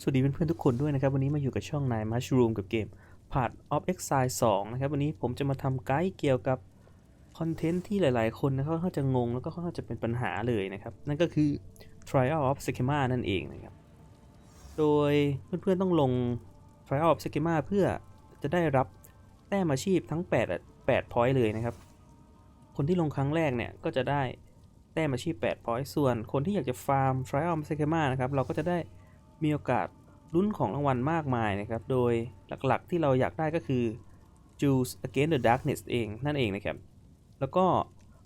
สวัสดีเพื่อนๆทุกคนด้วยนะครับ วันนี้มาอยู่กับช่องนายมัชรูมกับเกม Part of Exile 2 นะครับ วันนี้ผมจะมาทำไกด์เกี่ยวกับคอนเทนต์ที่หลายๆ คนนะครับเขาจะงงแล้วก็เขาจะเป็นปัญหาเลยนะครับ นั่นก็คือ Trial of Schema นั่นเองนะครับ โดยเพื่อนๆต้องลง Trial of Schema เพื่อจะได้รับแต้มอาชีพทั้ง 8 8 point เลยนะครับ คนที่ลงครั้งแรกเนี่ยก็จะได้แต้มอาชีพ8 point ส่วนคนที่อยากจะฟาร์ม Trial of Schema นะครับเราก็จะได้ มีโอกาสลุ้นของรางวัลมากมายนะครับ โดยหลักๆที่เราอยากได้ก็คือ Juice Against the Darkness เองนั่นเองนะครับ แล้วก็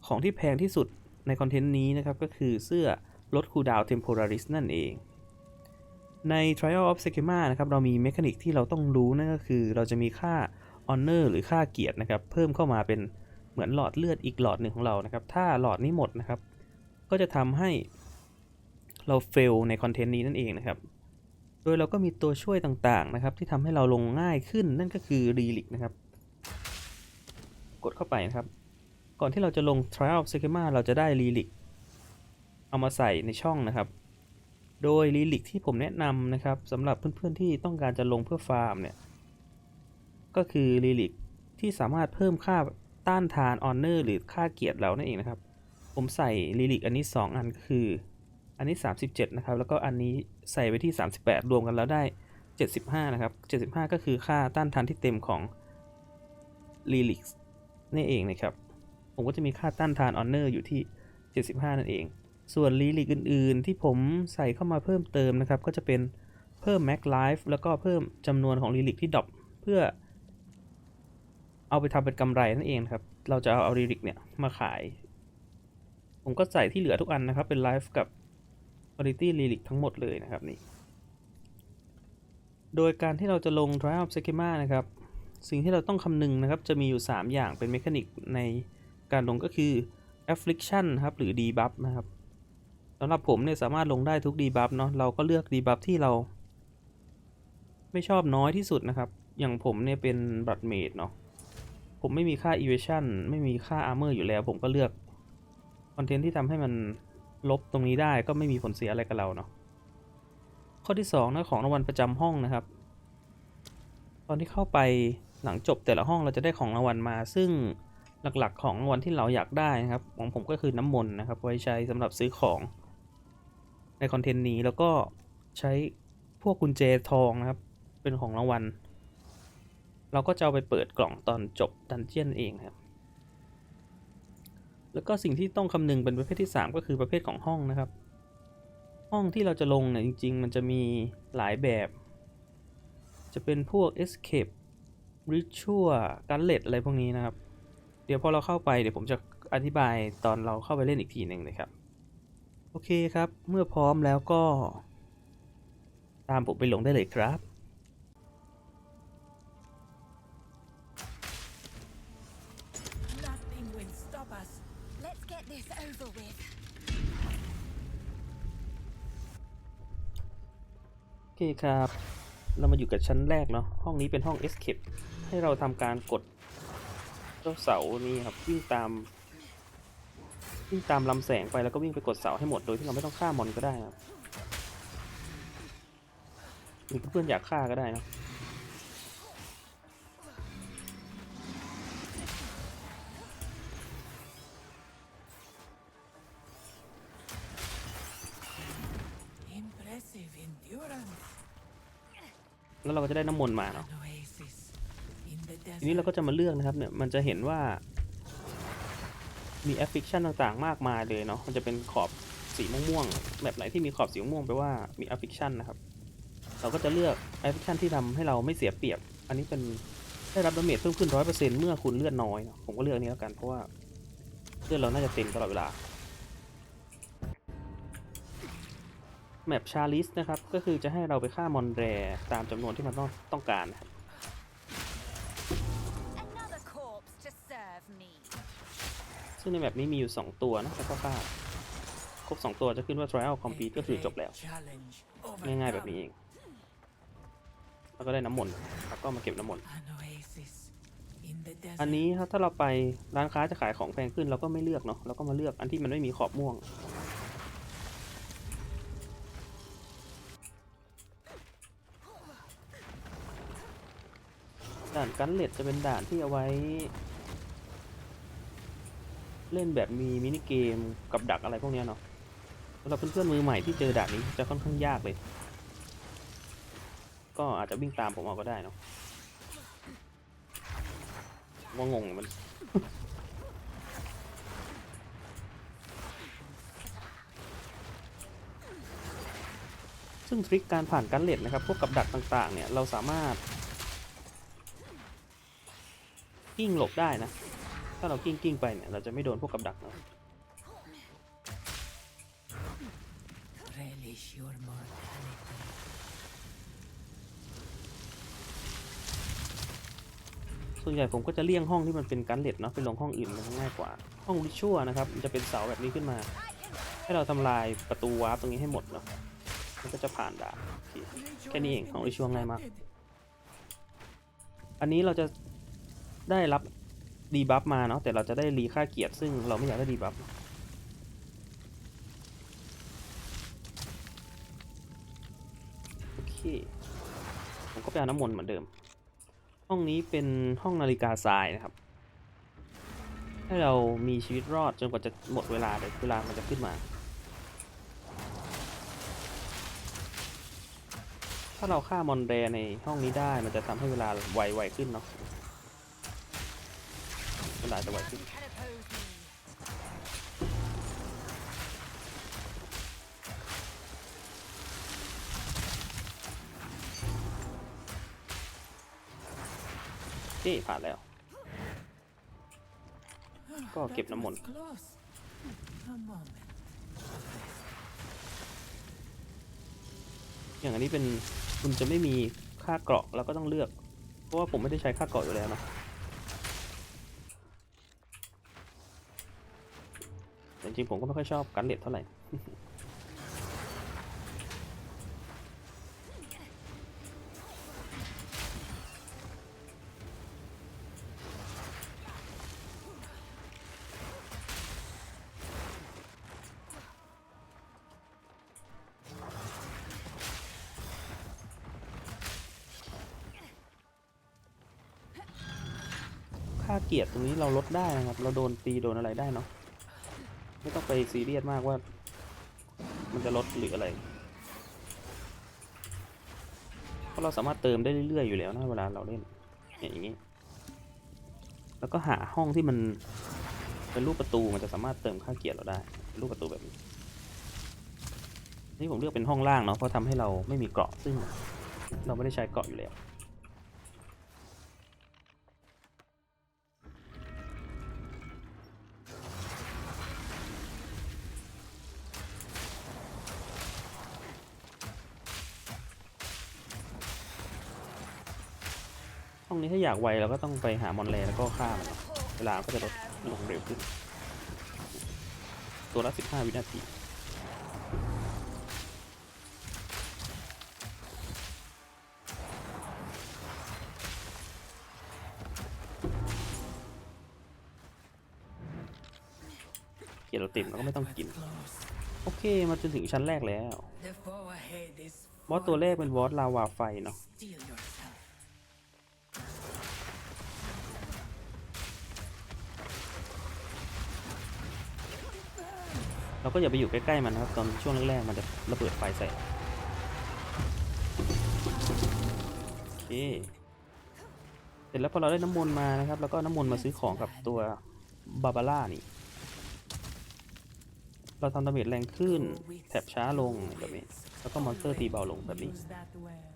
ของที่แพงที่สุดในคอนเทนต์นี้นะครับ ก็คือเสื้อลดคูดาว Temporaris นั่นเอง ใน Trial of Schema นะครับ เรามีเมคานิกที่เราต้องรู้นั่นก็คือ เราจะมีค่า Honor หรือค่าเกียรตินะครับ เพิ่มเข้ามาเป็นเหมือนหลอดเลือดอีกหลอดหนึ่งของเรานะครับ ถ้าหลอดนี้หมดนะครับ ก็จะทำให้เราเฟลในคอนเทนต์นี้นั่นเองนะครับ โดยเราก็มีตัวช่วยต่างๆนะครับ ที่ทำให้เราลงง่ายขึ้นนั่นก็คือ Relic นะครับ กดเข้าไปนะครับ ก่อนที่เราจะลง Trial Schema เราจะได้ Relic เอามาใส่ในช่องนะครับ โดย Relic ที่ผมแนะนำนะครับสำหรับเพื่อนๆที่ต้องการจะลงเพื่อฟาร์มเนี่ย ก็คือ Relic ที่สามารถเพิ่มค่าต้านทาน Honor หรือค่าเกียรติเรานั่นเองนะครับ ผมใส่ Relic อันนี้ 2 อันก็คือ อันนี้ 37 นะครับ แล้วก็อันนี้ใส่ไว้ที่ 38 รวมกันแล้วได้ 75 นะครับ 75 ก็คือค่าต้านทานที่เต็มของ Relic นี่เองนะครับ ผมก็จะมีค่าต้านทาน Honor อยู่ที่ 75 นั่นเอง ส่วน Relic อื่น ๆ ที่ผมใส่เข้ามาเพิ่มเติมนะครับ ก็จะเป็นเพิ่ม Max Life แล้วก็เพิ่มจำนวนของ Relic ที่ดรอปเพื่อ เอาไปทำเป็นกำไรนั่นเองครับ เราจะเอาเอา Relic เนี่ยมาขาย ผมก็ใส่ที่เหลือทุกอันนะครับเป็น Life กับ Quality Relic ทั้งหมดเลยนะครับนี่ โดยการที่เราจะลง Trial of Schema นะครับ สิ่งที่เราต้องคำนึงนะครับ จะมีอยู่ 3 อย่างเป็นเมคานิกในการลงก็คือ Affliction ครับหรือ Debuff นะครับสำหรับผมเนี่ยสามารถลงได้ทุก Debuff เนาะเราก็เลือก Debuff ที่เรา ไม่ชอบน้อยที่สุดนะครับ อย่างผมเนี่ยเป็น Blood Mage เนาะผมไม่มีค่า Evasion ไม่มีค่า Armor อยู่แล้ว ผมก็เลือก คอนเทนต์ที่ทำให้มัน ลบตรงนี้ได้ก็ไม่มีผลเสียอะไรกับเราเนาะข้อที่2นะของรางวัลประจำห้องนะครับ ตอนที่เข้าไปหลังจบแต่ละห้องเราจะได้ของรางวัลมา ซึ่งหลักๆ ของรางวัลที่เราอยากได้นะครับ ของผมก็คือน้ำมนต์นะครับ ไว้ใช้สำหรับซื้อของ ในคอนเทนต์นี้แล้วก็ใช้พวกกุญแจทองนะครับ เป็นของรางวัล เราก็จะเอาไปเปิดกล่องตอนจบดันเจียนเองครับ แล้วก็สิ่งที่ต้องคำนึงเป็นประเภทที่ 3 ก็คือประเภทของห้องนะครับ ห้องที่เราจะลงเนี่ยจริง ๆ มันจะมีหลายแบบ จะเป็นพวก escape ritual g a l l e t อะไรพวกนี้นะครับ เดี๋ยวพอเราเข้าไปเดี๋ยวผมจะอธิบายตอนเราเข้าไปเล่นอีกทีหนึ่งนะครับ โอเคครับ เมื่อพร้อมแล้วก็ ตามผมไปลงได้เลยครับ คครับ เรามาอยู่กับชั้นแรกเนาะ ห้องนี้เป็นห้อง escape ให้เราทำการกดเจ้าเสานี้ครับวิ่งตามวิ่งตามลำแสงไปแล้วก็วิ่งไปกดเสาให้หมดโดยที่เราไม่ต้องฆ่ามอนก็ได้ครับหรือเพื่อนอยากฆ่าก็ได้นะ แล้วเราก็จะได้น้ำมนต์มาเนาะทีนี้เราก็จะมาเลือกนะครับเนี่ยมันจะเห็นว่า มีแอฟฟิคชันต่างๆ มากมายเลยเนาะมันจะเป็นขอบสีม่วงๆแบบไหนที่มีขอบสีม่วงแปลว่ามีแอฟฟิคชันนะครับ เราก็จะเลือกแอฟฟิคชันที่ทำให้เราไม่เสียเปรียบ อันนี้เป็นได้รับดาเมจเพิ่มขึ้นร้อยเปอร์เซ็นต์เมื่อคุณเลือดน้อยเนอะผมก็เลือกอันนี้แล้วกันเพราะว่าเลือดเราน่าจะเต็มตลอดเวลา แมปชาลิสนะครับ ก็คือจะให้เราไปฆ่ามอนแรตามจำนวนที่มันต้องต้องการนะครับ Another corpse to serve me. ซึ่งในแมปนี้มีอยู่ 2 ตัวนะแล้วก็ฆ่าครบ 2 ตัวจะขึ้นว่า trial A complete ก็คือจบแล้ว great challenge ง่ายๆแบบนี้ overcome. เอง แล้วก็ได้น้ำมนต์แล้วก็มาเก็บน้ำมนต์ An oasis in the อัน desert. นี้ครับถ้าเราไปร้านค้าจะขายของแพงขึ้นเราก็ไม่เลือกเนาะเราก็มาเลือกอันที่มันไม่มีขอบม่วง ด่านกันเล็ดจะเป็นด่านที่เอาไว้ เล่นแบบมีมินิเกมกับดักอะไรพวกเนี้ยเนาะสำหรับเพื่อนๆมือใหม่ที่เจอด่านนี้จะค่อนข้างยากเลย ก็อาจจะวิ่งตามผมเอาก็ได้เนาะว่างงมันซึ่งทริคการผ่านการเลดนะครับ พวกกับดักต่างๆ เนี่ย เราสามารถ กิ้งหลบได้นะ ถ้าเรากิ้งกิ้งๆไปเนี่ยเราจะไม่โดนพวกกับดักเนาะ Relish your mortality. ส่วนใหญ่ผมก็จะเลี่ยงห้องที่มันเป็นการเลดเนาะไปลงห้องอื่นมันง่ายกว่า ห้องริชัวนะครับมันจะเป็นเสาแบบนี้ขึ้นมา ให้เราทำลายประตูวาร์ปตรงนี้ให้หมดเนาะมันก็จะผ่านด่านโอเคแค่นี้เองของริชัวง่ายมาก อันนี้เราจะ ได้รับดีบัฟมาเนาะแต่เราจะได้รีค่าเกียรติซึ่งเราไม่อยากได้ดีบัฟโอเคผมก็ไปเอาน้ำมนต์เหมือนเดิม ห้องนี้เป็นห้องนาฬิกาทรายนะครับ ให้เรามีชีวิตรอดจนกว่าจะหมดเวลาเดี๋ยวเวลามันจะขึ้นมา ถ้าเราฆ่ามอนเรในห้องนี้ได้มันจะทำให้เวลาไวไวขึ้นเนาะ เวลาจะไวขึ้น Can oppose me. เอ๊ะผ่านแล้ว ก็เก็บน้ำมนต์อย่างอันนี้เป็นคุณจะไม่มีค่าเกราะเราก็ต้องเลือก เพราะว่าผมไม่ได้ใช้ค่าเกราะอยู่แล้วนะแต่ จริงผมก็ไม่ค่อยชอบการเลดเท่าไหร่ค่าเกียรติตรงนี้เราลดได้นะครับ เราโดนตีโดนอะไรได้เนาะ ไม่ต้องไปซีเรียสมากว่า มันจะลดหรืออะไร เพราะเราสามารถเติมได้เรื่อยๆอยู่แล้วนะเวลาเราเล่นอย่างนี้ แล้วก็หาห้องที่มันเป็นรูปประตูมันจะสามารถเติมค่าเกียรติเราได้รูปประตูแบบนี้นี่ผมเลือกเป็นห้องล่างเนาะเพราะทำให้เราไม่มีเกราะซึ่งเราไม่ได้ใช้เกราะอยู่แล้ว ห้องนี้ถ้าอยากไวเราก็ต้องไปหามอนแลแล้วก็ฆ่ามันเนอะเวลาก็จะลดลงเร็วขึ้น ตัวละ15 วินาทีเกียร์เราเต็มเราก็ไม่ต้องกิน โอเค มาจนถึงชั้นแรกแล้ว The foe ahead is บอสตัวแรกเป็นบอสลาวาไฟเนาะ ก็อย่าไปอยู่ใกล้ๆมันนะครับตอนช่วงแรกๆมันจะระเบิดไฟใส่โอเคเสร็จแล้วพอเราได้น้ำมนต์มานะครับ แล้วก็น้ำมนต์มาซื้อของกับตัวบาบาร่านี่ เราทำดาเมจแรงขึ้น แถบช้าลงแบบนี้ แล้วก็มอนสเตอร์ตีเบาลงแบบนี้ Use that well.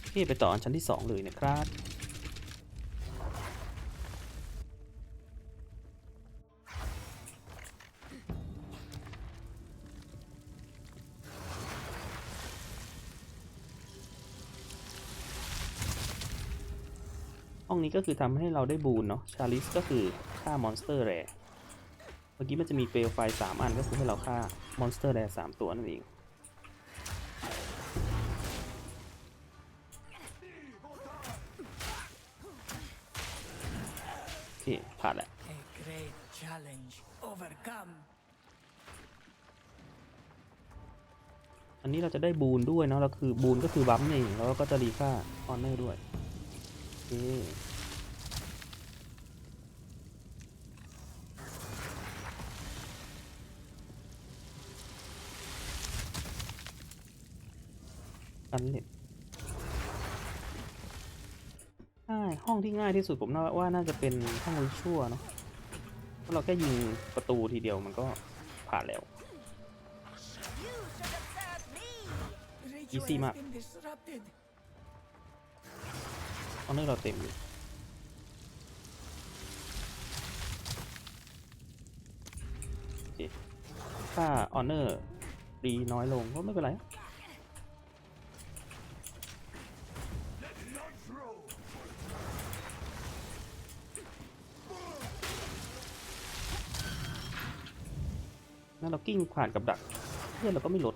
โอเคไปต่ออันชั้นที่ 2 เลยนะครับ นี้ก็คือทำให้เราได้บูนเนาะชาลิสก็คือฆ่ามอนสเตอร์แรเมื่อกี้มันจะมีเปลวไฟ3อันก็คือให้เราฆ่ามอนสเตอร์แรสามตัวนั่นเองโอเคผ่านแล้ว A great challenge overcome. อันนี้เราจะได้บูนด้วยเนาะเราคือบูนก็คือบัมนี่เองแล้วก็จะรีค่าออนเนอร์ด้วยเคกันเน็ตใช่ห้องที่ง่ายที่สุดผมน่าว่าน่าจะเป็นห้องวิชั่วเนาะเพราะเราแค่ยิงประตูทีเดียวมันก็ผ่านแล้ว You should observe me. Ritual Easy has map. been disrupted. ออเนอร์เราเต็มอยู่ถ้าออเนอร์รีน้อยลงก็ไม่เป็นไร เรากิ้งผ่านกับดักเพื่อนเราก็ไม่ลด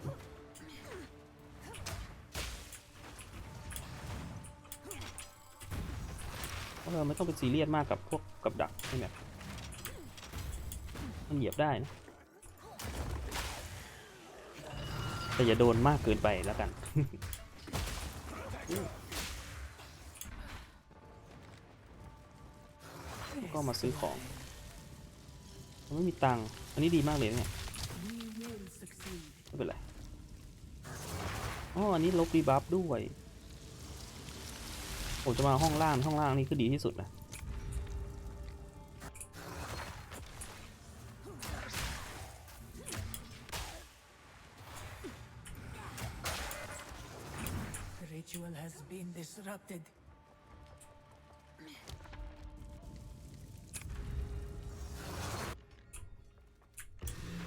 เพราะเราไม่ต้องเป็นซีเรียสมากกับพวกกับดักนี่แบบมันเหยียบได้นะแต่อย่าโดนมากเกินไปแล้วกันก็มาซื้อของ ไม่มีตังค์ อันนี้ดีมากเลยเนี่ย ไม่เป็นไรอ๋ออันนี้ลบดีบัฟด้วยผมจะมาห้องล่างห้องล่างนี่คือดีที่สุดนะ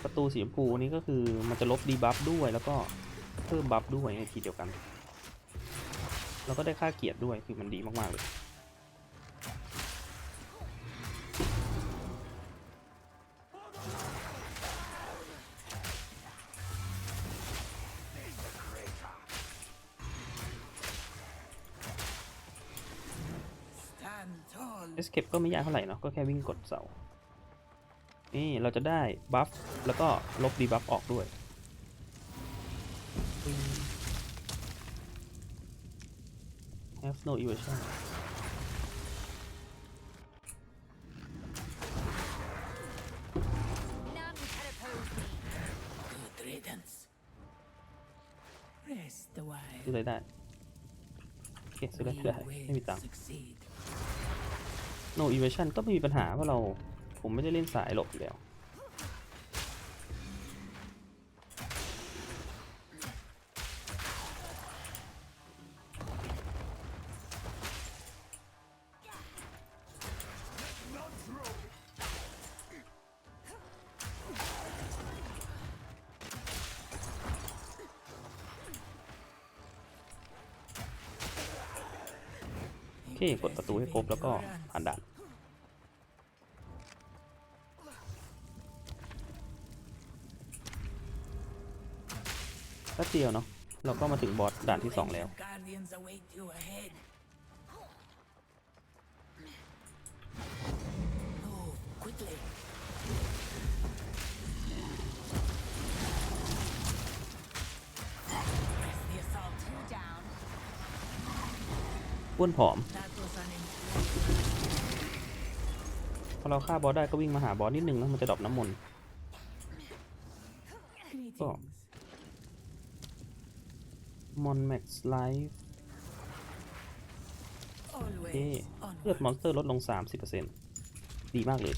ประตูสีชมพูนี้ก็คือมันจะลบดีบัฟด้วยแล้วก็เพิ่มบัฟด้วยในทีเดียวกัน แล้วก็ได้ค่าเกียรติด้วยคือมันดีมาก ๆ เลย Stand tall. เอสเคปก็ไม่ยากเท่าไหร่เนาะก็แค่วิ่งกดเสา นี่เราจะได้บัฟแล้วก็ลบดีบัฟออกด้วย have no evasion ซื้ออะไได้โอเคซื้ออะไาได้ ไม่มีตังค์ no evasion ก็ไม่มีปัญหาเพราะเรา ผมไม่ได้เล่นสายหลบอยู่แล้วโอเคกดประตูให้ครบแล้วก็ผ่านด่าน เดียวเนาะเราก็มาถึงบอสด่านที่สองแล้ว อ้วนผอม พอเราฆ่าบอสได้ก็วิ่งมาหาบอสนิดนึงแล้วมันจะดรอปน้ำมนต์ก็ มอนแม็กซ์ไลฟ์โอเค Always เลือดมอน onward. สเตอร์ลดลง 30%ดีมากเลย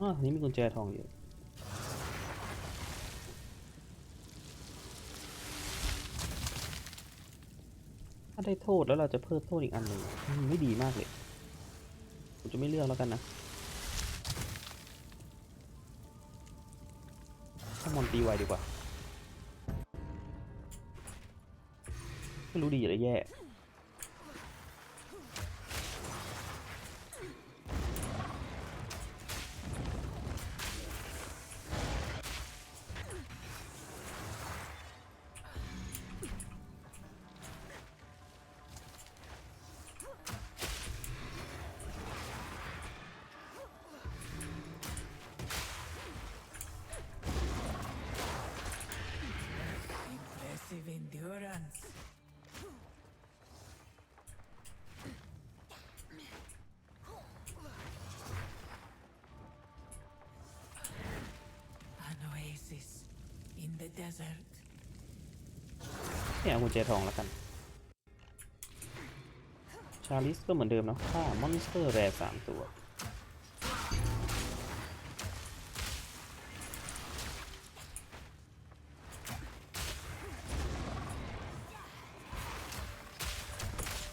อ๋ออันนี้มีกุญแจทองอยู่ ได้โทษแล้วเราจะเพิ่มโทษอีกอันหนึ่งไม่ดีมากเลยผมจะไม่เลือกแล้วกันนะถ้ามอนตีไวดีกว่า ไม่รู้ดีหรือแย่ เนี่ยเอากุญแจทองแล้วกัน ชาลิสก็เหมือนเดิมเนาะฆ่ามอนสเตอร์แรสามตัว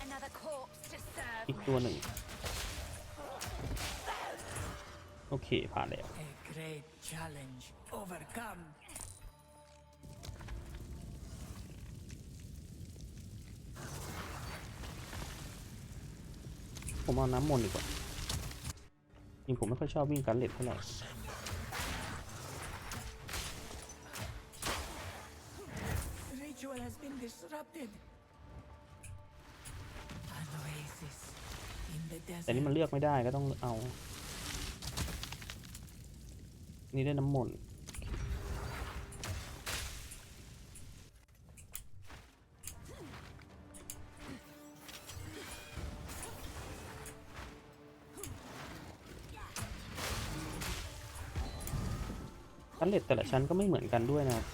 Another corpse to serve อีกตัวหนึ่ง โอเค ผ่านแล้ว ผมเอาน้ำมนต์ดีกว่าจริงผมไม่ค่อยชอบวิ่งกันเล็ดเท่าไหร่ Ritual has been disrupted. An oasis in the แต่นี่มัน desert. เลือกไม่ได้ก็ต้องเอา นี่ได้น้ำมนต์ แต่ละชั้นก็ไม่เหมือนกันด้วยนะครับ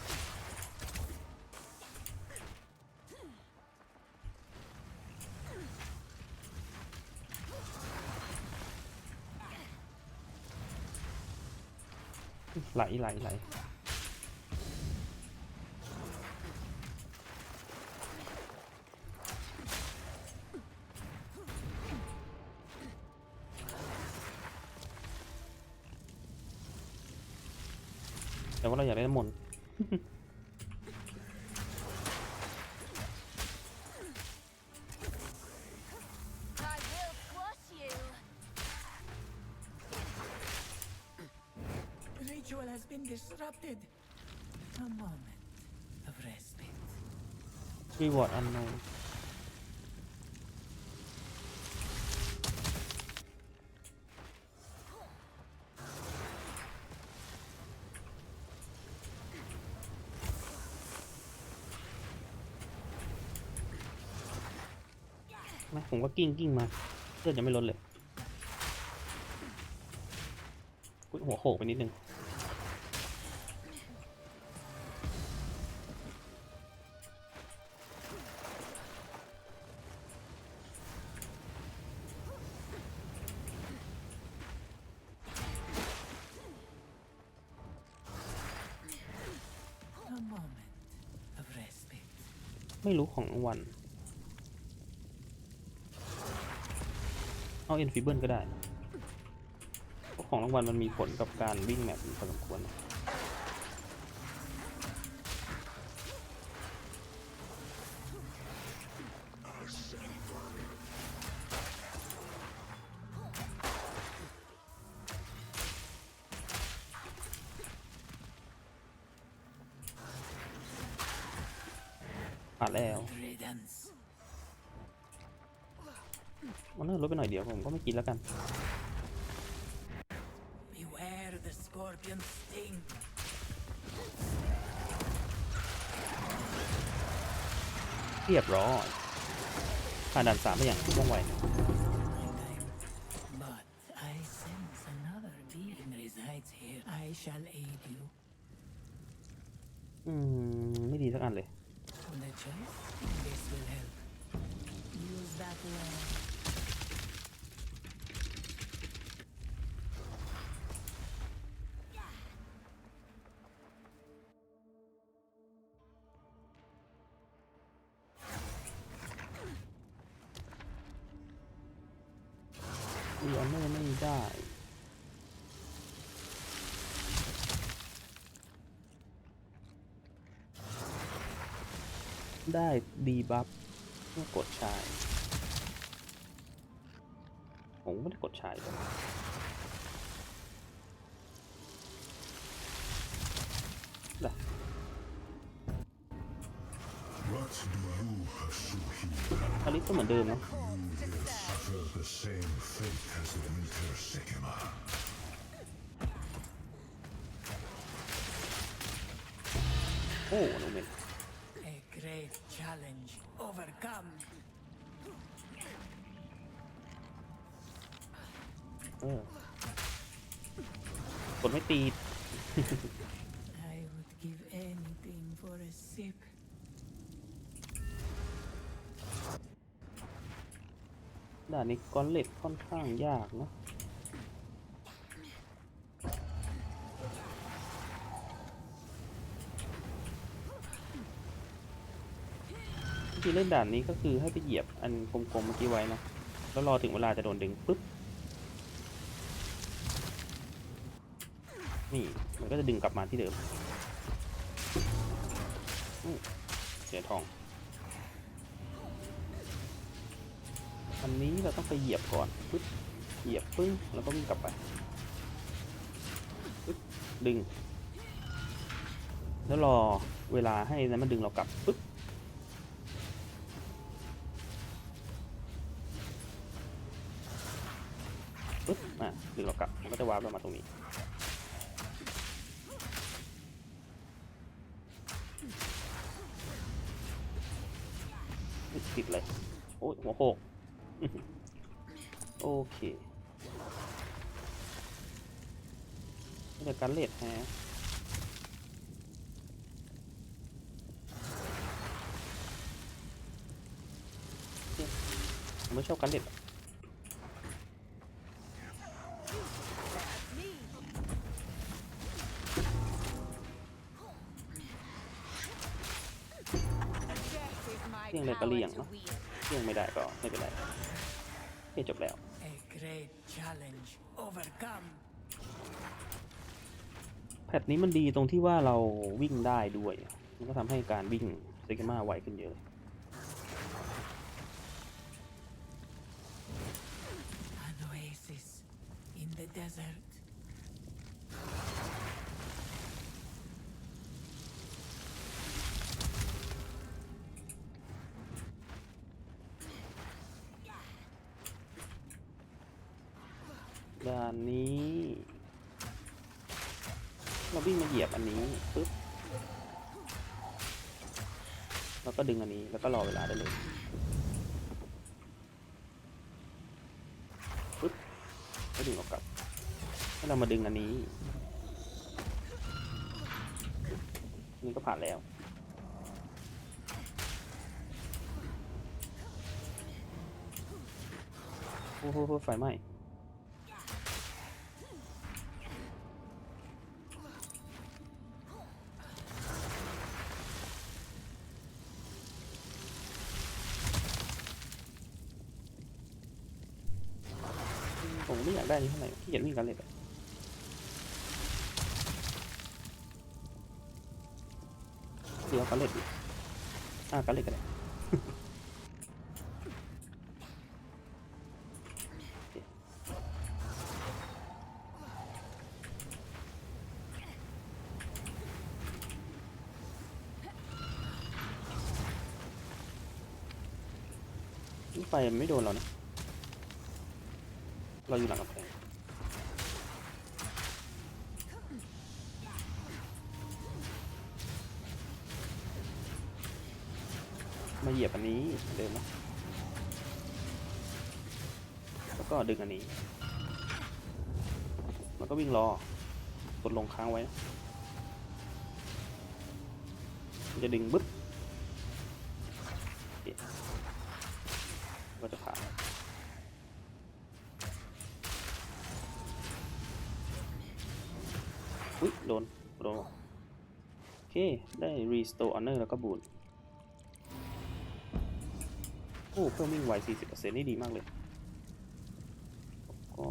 ไหลไหลไหล อยากได้น้ำมนต์ I will squash you. Ritual has been disrupted. A moment of respite. รีวอร์ดอันโนน ผมก็กิ้งกิ้งมาเลือดยังไม่ลดเลยอุ๊ยหัวโขกไปนิดนึง A moment of respite. ไม่รู้ของรางวัล เอาเอ็นฟิเบิลก็ได้เพราะของรางวัลมันมีผลกับการวิ่งแมปพอสมควรนะ แล้วกัน เรียบร้อยผ่านด่านสามไปอย่างว่องไวอืม ไม่ดีสักอันเลย ได้ ได้ดีบัฟเมื่อกดชายผมไม่ได้กดชายเลยล่ะ What do you pursue here? อลิสก็เหมือนเดิมนะ โอ้น้องเมน A great challenge overcome เออกดไม่ตีด I would give anything for a sip ด่านนี้กอนเล็ตค่อนข้างยากนะ ธีเล่นด่านนี้ก็คือให้ไปเหยียบอันกลมๆเมื่อกี้ไว้นะ แล้วรอถึงเวลาจะโดนดึงปุ๊บ นี่ มันก็จะดึงกลับมาที่เดิมเสียทอง อันนี้เราต้องไปเหยียบก่อนปึ๊บเหยียบปึ้งแล้วก็วิ่งกลับไปปึ๊บดึง แล้วรอเวลาให้นั้นมันดึงเรากลับปึ๊บ ดึงเรากลับมันก็จะวาร์ปเรามาตรงนี้ติดเลย โอ้ยหัวโขกโอเคเดี๋ยวการเลดแฮะไม่ชอบการเลด เรื่องอะไรก็เลี่ยงเนาะเลี่ยงไม่ได้ก็ไม่เป็นไรโอเคจบแล้ว A great challenge overcome. แพทนี้มันดีตรงที่ว่าเราวิ่งได้ด้วย มันก็ทำให้การวิ่งเซกมาไวขึ้นเยอะ แล้วก็ดึงอันนี้แล้วก็รอเวลาได้เลยปึ๊บแล้วดึงออกกลับให้เรามาดึงอันนี้อันนี่ก็ผ่านแล้วโอ้โหไฟไหม้ อยากได้นี้เท่าไหร่ที่เกียจวิ่งกันเลยแบบเดี๋ยกันเล็ดดิอ่ากันเล็ดกันเลยไฟไม่โดนเรานะ เราอยู่หลังกำแพง เหยียบอันนี้เหมือนเดิมนะแล้วก็ดึงอันนี้ มันก็วิ่งรอกดลงค้างไว้นะมันจะดึงบึ๊บก็จะผ่านอุ้ยโดน โดน โอเค ได้ restore honor แล้วก็บูน อ้เพิ่มวิ่งไว40%นี่ดีมากเลย ก็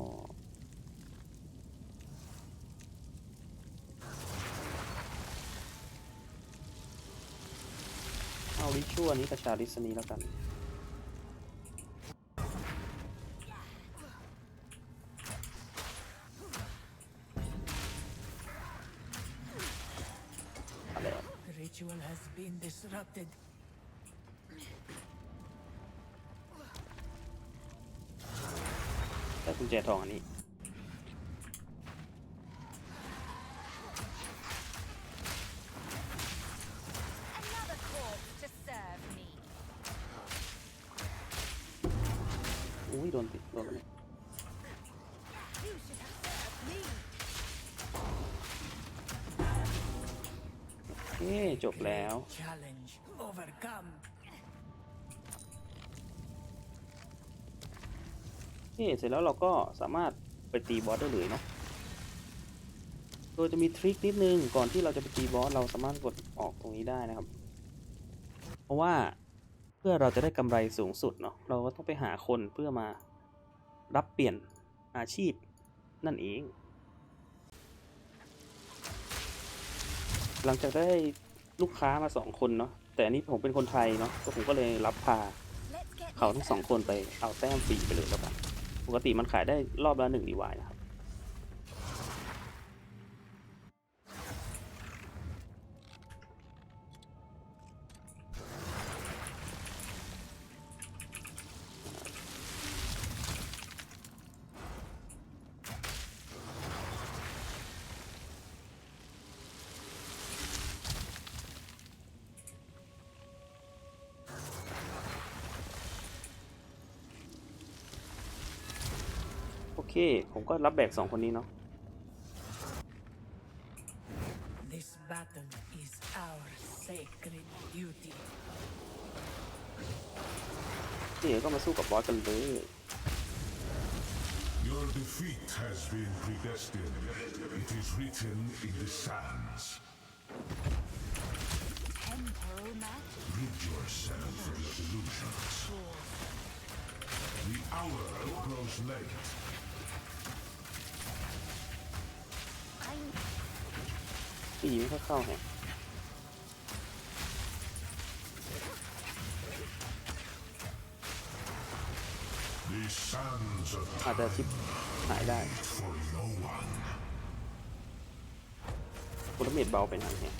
เอาลิชั่วนี้กับชาลิสนี้แล้วกันอะไรวะ The ritual has been disrupted. ญแจทองอันนี้ Another corpse to serve me. อุ้ยโดนติดโดนแล้วเนี่ย You should have served me. โอเคจบแล้ว Challenge overcome. เอ๊ะเสร็จแล้วเราก็สามารถไปตีบอสได้เลยเนาะโดยจะมีทริคนิดนึงก่อนที่เราจะไปตีบอสเราสามารถกดออกตรงนี้ได้นะครับ เพราะว่าเพื่อเราจะได้กำไรสูงสุดเนาะเราก็ต้องไปหาคนเพื่อมารับเปลี่ยนอาชีพนั่นเอง หลังจากได้ลูกค้ามาสองคนเนาะแต่อันนี้ผมเป็นคนไทยเนาะก็ผมก็เลยรับพาเขาทั้งสองคนไปเอาแต้มฟรีไปเลยแล้วกัน ปกติมันขายได้รอบละหนึ่งดีวายนะครับ ผมก็รับแบกสองคนนี้เนาะ This battle is our sacred duty. เดี๋ยวก็มาสู้กับบอสกันเลย Your defeat has been predestined. It is written in the sands. temporal magic. Rid yourself of your delusions. The hour grows late. ีไม่เข้าแฮอาจจะชิปหายได้คุณต้องเมดเบาไปหน่อเนี่ย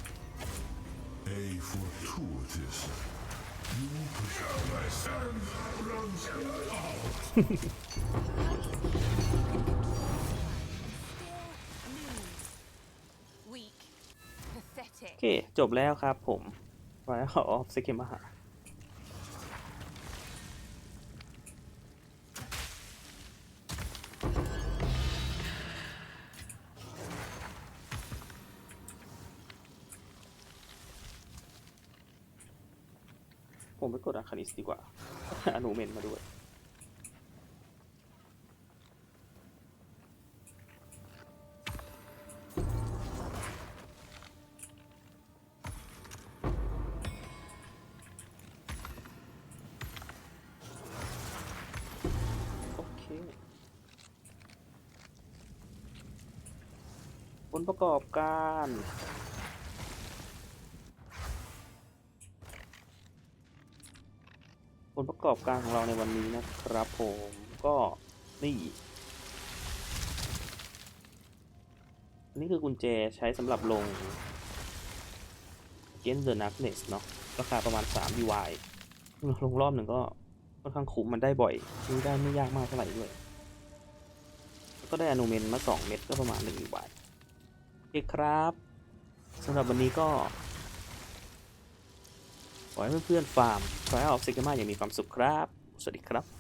เค จบแล้วครับผมไว้ขอออฟสเกมมาหาผมไปกดอาคานิสดีกว่าอนุเมนมาด้วย ลประกอบการ ผลประกอบการของเราในวันนี้นะครับผมก็นี่นนี้คือกุญแจใช้สำหรับลง Against the Darkness เนาะราคาประมาณ 3 UI ลงรอบหนึ่งก็ค่อนข้างคุ้มมันได้บ่อยซื้อได้ไม่ยากมากเท่าไหร่ด้วย แล้วก็ได้อนุเมนมา 2 เม็ดก็ประมาณ1 UI โอ เคครับสำหรับวันนี้ก็ ขอให้เพื่อนๆฟาร์มทรายออฟซิกมาอย่างมีความสุขครับ สวัสดีครับ